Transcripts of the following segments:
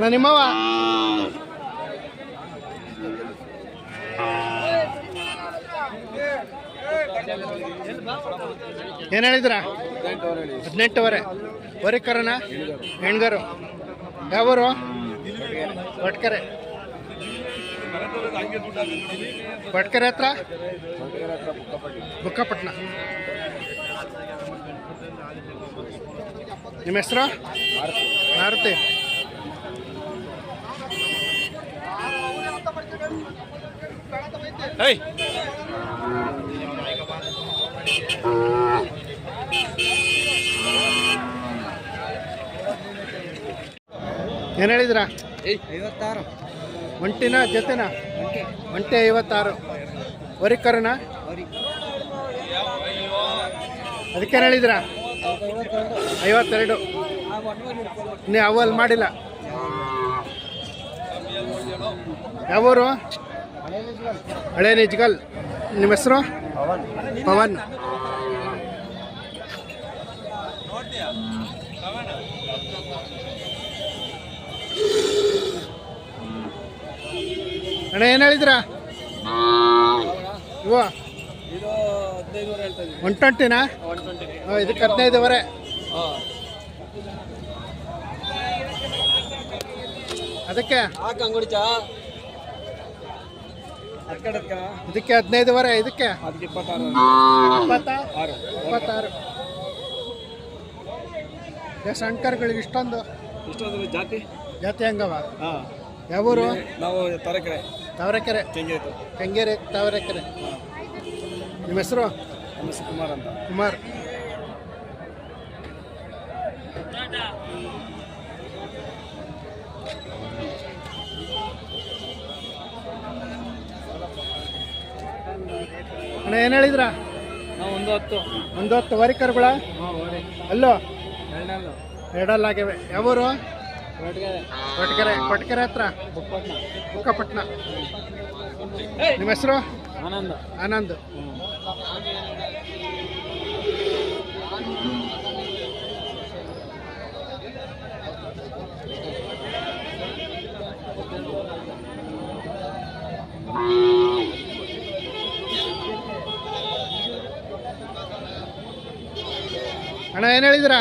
ನಾ ನಿಮ್ಮವ ಏನು ಹೇಳಿದ್ರ? ಹದಿನೆಂಟುವರೆ. ವರೆ ಕರನ ಹೆಣ್ಗರು. ಯಾವರು? ಭಟ್ಕರೆ. ಭಟ್ಕರೆ ಹತ್ರ? ಬುಕ್ಕಪಟ್ನ ನಿಮ್ಮ ಹೆಸರು? ಮಾರುತಿ. ಏಯ್! ಏನು ಹೇಳಿದ್ರಾ? ಐವತ್ತಾರು. ಒಂಟಿನ ಜೊತೆನ? ಒಂಟೆ. ಐವತ್ತಾರು. ವರಿಕರನ ಅದಕ್ಕೇನು ಹೇಳಿದ್ರಾ? ಐವತ್ತೆರಡು. ನೀವು ಅವಲ್ಲಿ ಮಾಡಿಲ್ಲ. ಯಾವೂರು ಹಳೆ ನಿಜ್ಗಲ್. ನಿಮ್ಮ ಹೆಸರು? ಪವನ್. ಅಣ್ಣ ಏನು ಹೇಳಿದ್ರಾ? ಇವ ಒನ್ ಟ್ವೆಂಟಿನಾ ಇದಕ್ಕೆ ಹದಿನೈದುವರೆ. ಹಾಂ. ಅದಕ್ಕೆ? ಇದಕ್ಕೆ ಹದಿನೈದುವರೆ ಇದಕ್ಕೆ? ಅದಕ್ಕೆ ಇಪ್ಪತ್ತಾರು. ಇಪ್ಪತ್ತಾರು. ಏ ಸಣ್ಣ ಕರುಗಳಿಗೆ ಇಷ್ಟೊಂದು? ಇಷ್ಟೊಂದು ಜಾತಿ? ಜಾತಿ ಹಂಗವ? ಹಾಂ. ಯಾವೂರು? ನಾವು ತವರೆಕೆರೆ. ತಾವರೆಕೆರೆ. ಕೆಂಗೇರಿ. ತಾವರೆಕೆರೆ. ನಿಮ್ಮ ಹೆಸರು? ನಮ್ಮ ಹೆಸರು ಕುಮಾರ್ ಅಂತ. ಕುಮಾರ್. ಅಣ್ಣ ಏನು ಹೇಳಿದ್ರ? ನಾವು ಒಂದು ಹತ್ತು. ಒಂದು ಹತ್ತು ವರಿಕರ್ಗಳ ಅಲ್ಲೋ? ಎರಡನೇದು ಆಗ್ಯಾವೆ. ಯಾವೂರು? ಪಟ್ಕೆರೆ ಕೊಟ್ಕೆರೆ ಕೊಟ್ಕೆರೆ ಹತ್ರ? ಬುಕ್ಕಪಟ್ನ. ನಿಮ್ಮ ಹೆಸರು? ಆನಂದ. ಆನಂದ್. ಅಣ್ಣ ಏನು ಹೇಳಿದಿರಾ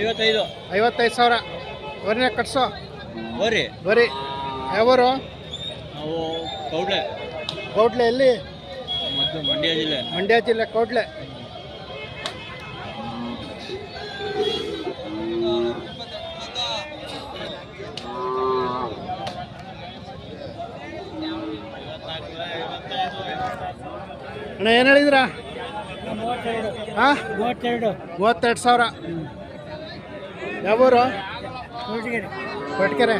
ಐವತ್ತೈದು. ಐವತ್ತೈದು ಸಾವಿರ. ಬರೀನ ಕಟ್ಸೋ. ಬರ್ರಿ ಬರೀ ಯಾವೂರು? ನಾವು ಕೌಡ್ಲೆ. ಕೌಟ್ಲೆ ಎಲ್ಲಿ ಮಂಡ್ಯ ಜಿಲ್ಲೆ. ಮಂಡ್ಯ ಜಿಲ್ಲೆ ಕೋಟ್ಲೆ. ಅಣ್ಣ ಏನು ಹೇಳಿದ್ರ? ಹಾಂ? ಮೂವತ್ತೆರಡು. ಮೂವತ್ತೆರಡು ಸಾವಿರ. ಯಾವೂರು? ಕೊಟ್ಕೆರೆ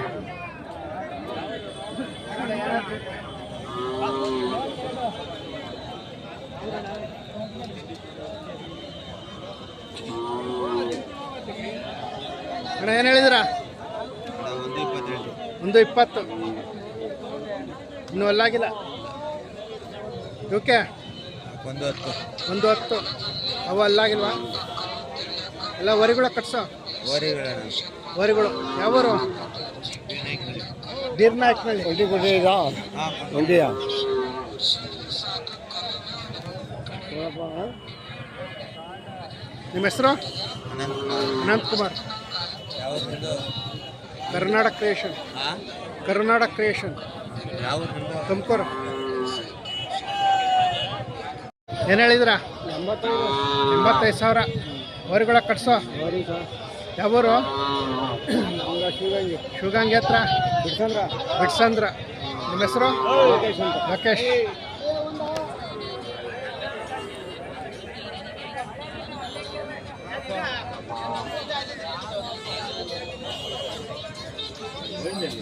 ಅಣ್ಣ ಏನು ಹೇಳಿದಿರ ಒಂದು ಇಪ್ಪತ್ತು. ಇನ್ನೂ ಅಲ್ಲಾಗಿಲ್ಲ. ಓಕೆ? ಒಂದು ಹತ್ತು. ಒಂದು ಹತ್ತು ಅವು ಅಲ್ಲಾಗಿಲ್ವಾ? ಎಲ್ಲ ವರಿಗಳ ಕಟ್ಸೋ. ವರಿಗಳು. ಯಾವರು? ಬೀರ್ನಾಯ್ಕನಹಳ್ಳಿ. ಒಂಟಿ ಕೊಟ್ಟಿದ್ದೀರಾ ಒಂಟಿಯಾ ನಿಮ್ಮ ಹೆಸರು? ಅನಂತ್ ಕುಮಾರ್ ಕರ್ನಾಟಕ ಕ್ರಿಯೇಷನ್. ಕರ್ನಾಟಕ ಕ್ರಿಯೇಷನ್. ಯಾವ್ದು ತುಮಕೂರು. ಏನು ಹೇಳಿದ್ರ ಎಂಬತ್ತೈದು ಎಂಬತ್ತೈದು ಸಾವಿರ. ಅವರುಗಳ ಕಟ್ಸೋ. ಯಾವರು? ಶಿವಗಂಗೆ ಹತ್ರ. ಬಿಡ್ಸಂದ್ರ. ಬಿಡ್ಸಂದ್ರ. ನಿಮ್ಮ ಹೆಸರು? ಲೋಕೇಶ್. ಅಂತ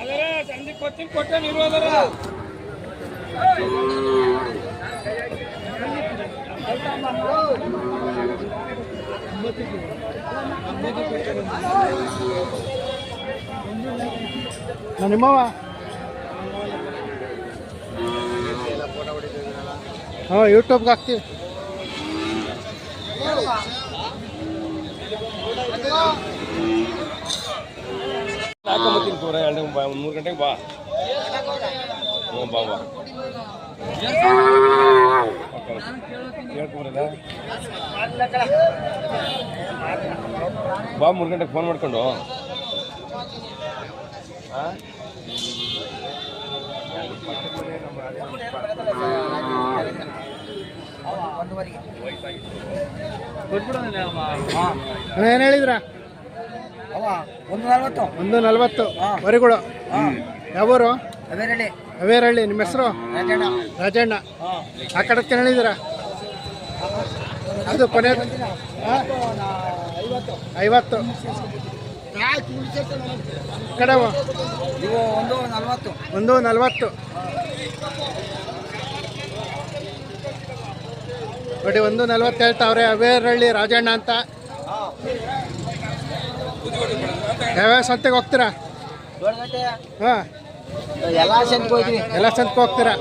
ಲೋಕೇಶ್ ಸಂಜೆ ಕೊಡ್ತೀನಿ ಕೊಟ್ಟೆ ಅದರ ನಾ ನಿಮ್ಮವ ಹಾಂ ಯೂಟ್ಯೂಬ್ಗೆ ಹಾಕ್ತೀವಿ. ಹಾಕೊಂಬತ್ತೀನಿ ಪೂರ ಎರಡು ಒಂದು ಮೂರು ಗಂಟೆಗೆ ಬಾ ಹ್ಞೂ ಬಾ ಬಾ ಹೇಳ್ಕೊಂಬರದ ಬಾ ಮೂರು ಗಂಟೆಗೆ ಫೋನ್ ಮಾಡ್ಕೊಂಡು ಹಾಂ ಏನು ಹೇಳಿದ್ರ? ಒಂದು ನಲ್ವತ್ತು. ಒಂದು ನಲ್ವತ್ತು ವರಿಗಳು. ಯಾವೂರು? ಅವೇರಳ್ಳಿ. ಅವೇರಳ್ಳಿ ನಿಮ್ಮ ಹೆಸರು? ರಾಜಣ್ಣ. ರಾಜಣ್ಣ. ಆ ಕಡೆ ಹೇಳಿದ್ರ? ಅದು ಕೊನೆ ಐವತ್ತು. ಕಡವ? ಇವು ಒಂದು ನಲ್ವತ್ತು. ಒಂದು ನಲ್ವತ್ತು. ನೋಡಿ ಒಂದು ನಲ್ವತ್ತೇಳು ಹೇಳ್ತಾವ್ರೆ ಅವೇರಳ್ಳಿ ರಾಜಣ್ಣ ಅಂತ. ಯಾವ್ಯಾವ ಸಂತೆಗೆ ಹೋಗ್ತೀರಾ? ಹಾಂ. ಎಲ್ಲ ಹೋಯ್ತೀವಿ ಎಲ್ಲ ಹೋಗ್ತೀರಾ?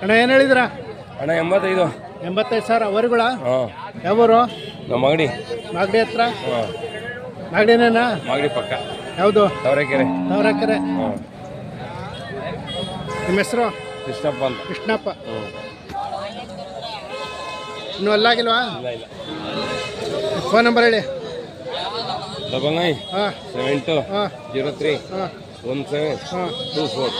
ಅಣ್ಣ ಏನು ಹೇಳಿದ್ರ? ಅಣ್ಣ ಎಂಬತ್ತೈದು. ಎಂಬತ್ತೈದು ಸಾವಿರ ಅವರುಗಳ? ಯಾವೂರು? ನಮ್ಮ ಮಗಡಿ ಮಾಗಡಿ ಹತ್ರ? ಹಾಂ. ಮಾಗಡಿನೇನಾ? ಮಾಗಡಿ ಪಕ್ಕ. ಯಾವುದು? ತವರೆಕೆರೆ. ತವರಕೆರೆ. ಹಾಂ. ನಿಮ್ಮ ಹೆಸರು? ಕೃಷ್ಣಪ್ಪ ಅಂತ. ಕೃಷ್ಣಪ್ಪ. ಹ್ಞೂ ಇನ್ನೂ ಅಲ್ಲಾಗಿಲ್ವಾ ಇಲ್ಲ ಇಲ್ಲ. ಫೋನ್ ನಂಬರ್ ಹೇಳಿ. ಡಬಲ್ ನೈನ್ ಹಾಂ. ಸೆವೆನ್ ಟು ಹಾಂ. ಜೀರೋ ತ್ರೀ ಹಾಂ. ಒನ್ ಸೆವೆನ್ ಹಾಂ. Two four.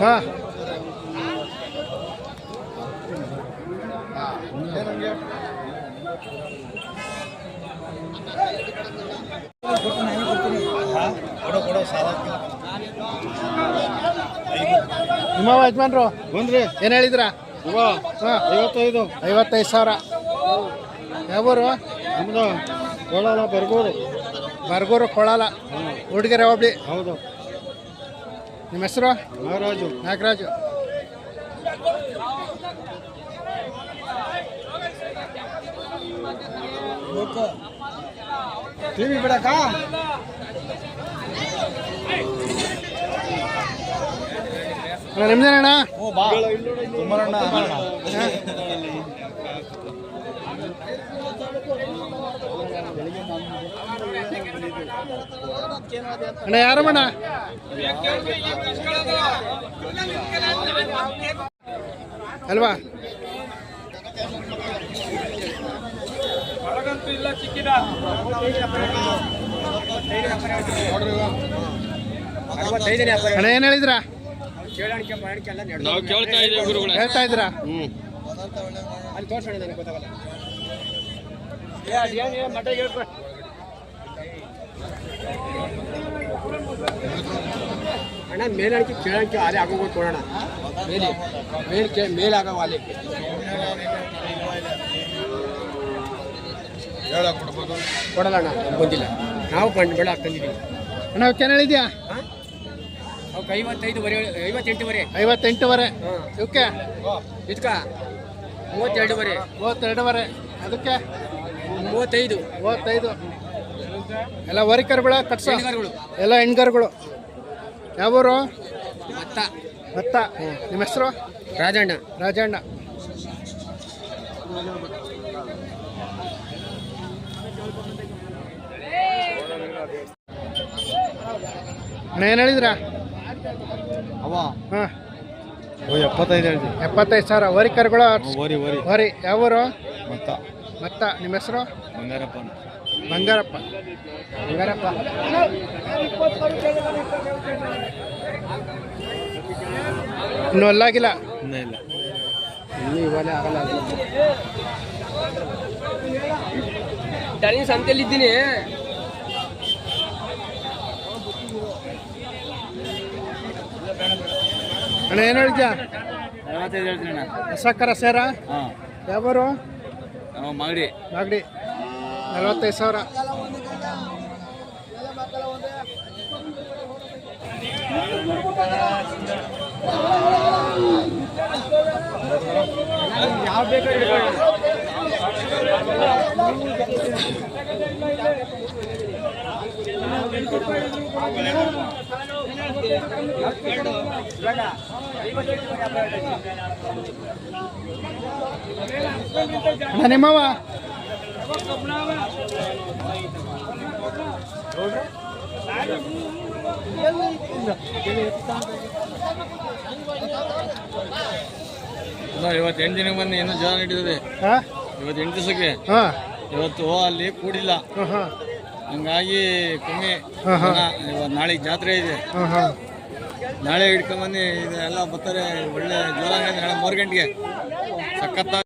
ಹಾಂ. ನಿಮ್ಮ ಯಜಮಾನ್ರು ಬಂದ್ರಿ. ಏನು ಹೇಳಿದ್ರ? ಹಾಂ ಐವತ್ತೈದು. ಐವತ್ತೈದು ಸಾವಿರ. ಯಾವೂರು? ನಮ್ಮದು ಕೊಳಲ ಬರ್ಗೂರು. ಬರ್ಗೂರು ಕೊಳಲ ಹುಡುಗಿರ ಹೋಬ್ಳಿ. ಹೌದು. ನಿಮ್ಮ ಹೆಸರು? ನಾಗರಾಜು. ನಾಗರಾಜು. ಟಿವಿ ಬಿಡಕ್ಕ? ಅಣ್ಣ ನಿಮ್ದೇನಣ್ಣ ಅಣ್ಣ? ಯಾರಮ್ಮಣ್ಣ ಅಲ್ವಾ? ಇಲ್ಲ ಅಣ್ಣ ಏನು ಹೇಳಿದ್ರ? ನಾವು ಕೇಳ್ತಾ ಇದ್ದೀವಿ ಗುರುಗಳೇ. ಹೇಳ್ತಾ ಇದ್ದೀರಾ? ಹ್ಞೂ ಅಲ್ಲಿ ತೋರ್ಸೋಣ ನನಗೆ ಗೊತ್ತಾಗಲ್ಲ. ಅಣ್ಣ ಮೇಲಣಿಕೆ ಕೇಳಕ್ಕೆ ಅಲ್ಲಿ ಆಗೋಗಿ ಕೊಡೋಣ ಮೇಲೆ ಮೇಲ್ ಕೇ ಮೇಲೆ ಆಗೋ ಆಲೆ ಕೊಡಲ್ಲ ಅಣ್ಣ ಬಂದಿಲ್ಲ ನಾವು ಕಂಡು ಬೇಡ ತಂದಿದ್ದೀವಿ ಅಣ್ಣ ಕೆನಳಿದ್ಯಾ ಐವತ್ತೈದುವರೆ ಐವತ್ತೆಂಟುವರೆ. ಐವತ್ತೆಂಟುವರೆ. ಇವಕ್ಕೆ ಇದಕ್ಕ ಮೂವತ್ತೆರಡುವರೆ. ಮೂವತ್ತೆರಡುವರೆ. ಅದಕ್ಕೆ? ಮೂವತ್ತೈದು. ಮೂವತ್ತೈದು. ಎಲ್ಲ ವರಿಕರ್ಗಳ ಕಟ್ಸ. ಎಲ್ಲ ಹೆಣ್ಗರ್ಗಳು. ಯಾವೂರು? ಭತ್ತ. ಭತ್ತ. ನಿಮ್ಮ ಹೆಸರು? ರಾಜಣ್ಣ. ರಾಜಣ್ಣ. ಅಣ್ಣ ಏನು ಹೇಳಿದ್ರ? ಹಾಂ. ಓ ಎಪ್ಪತ್ತೈದು ಹೇಳ್ತೀವಿ ಎಪ್ಪತ್ತೈದು ಸಾವಿರ. ವರಿಕರುಗಳು ಕರುಗಳು? ವರಿ ವರಿ. ಯಾವೂರು? ಮತ್ತ? ಭತ್ತ ನಿಮ್ಮ ಹೆಸರು? ಬಂಗಾರಪ್ಪ ಬಂಗಾರಪ್ಪ. ಬಂಗಾರಪ್ಪ. ಇನ್ನೂ ಅಲ್ಲಾಗಿಲ್ಲ? ಇನ್ನೂ ಇಲ್ಲ. ಇನ್ನೂ ಇವಾಗಲೇ ಆಗಲ್ಲ. ದನಿ ಸಂತೆಯಲ್ಲಿದ್ದೀನಿ. ಅಣ್ಣ ಏನು ಹೇಳಿದ್ಯಾ ನಲವತ್ತೈದು ಹೇಳ್ತೀನಿ ಸಕ್ಕರ ಸೇರ? ಹಾಂ. ಯಾವರು? ನಾವು ಮಾಗಡಿ. ಮಾಗಡಿ. ನಲವತ್ತೈದು ಸಾವಿರ. ಯಾವ ಬೇಕು ಅಣ್ಣ ನಿಮ್ಮವ ಇವತ್ತು ಎಂಟು ದಿನಕ್ಕೆ ಬಂದು ಇನ್ನೂ ಜ್ವರ ನಡೀತದೆ ಹಾಂ? ಇವತ್ತು ಎಂಟು ದಿವಸಕ್ಕೆ. ಹಾಂ. ಇವತ್ತು ಅಲ್ಲಿ ಕೂಡಿಲ್ಲ. ಹಾಂ ಹಾಂ. ಹಂಗಾಗಿ ಕಮ್ಮಿ. ಜನ. ಇವತ್ತು ನಾಳೆಗೆ ಜಾತ್ರೆ ಇದೆ. ಹಾ ಹಾ. ನಾಳೆ ಹಿಡ್ಕೊಂಬನ್ನಿ ಇದೆಲ್ಲ ಬರ್ತಾರೆ ಒಳ್ಳೆ ಜ್ವರ ನಾಳೆ ಮೂರು ಗಂಟೆಗೆ. ಸಖತ್ತ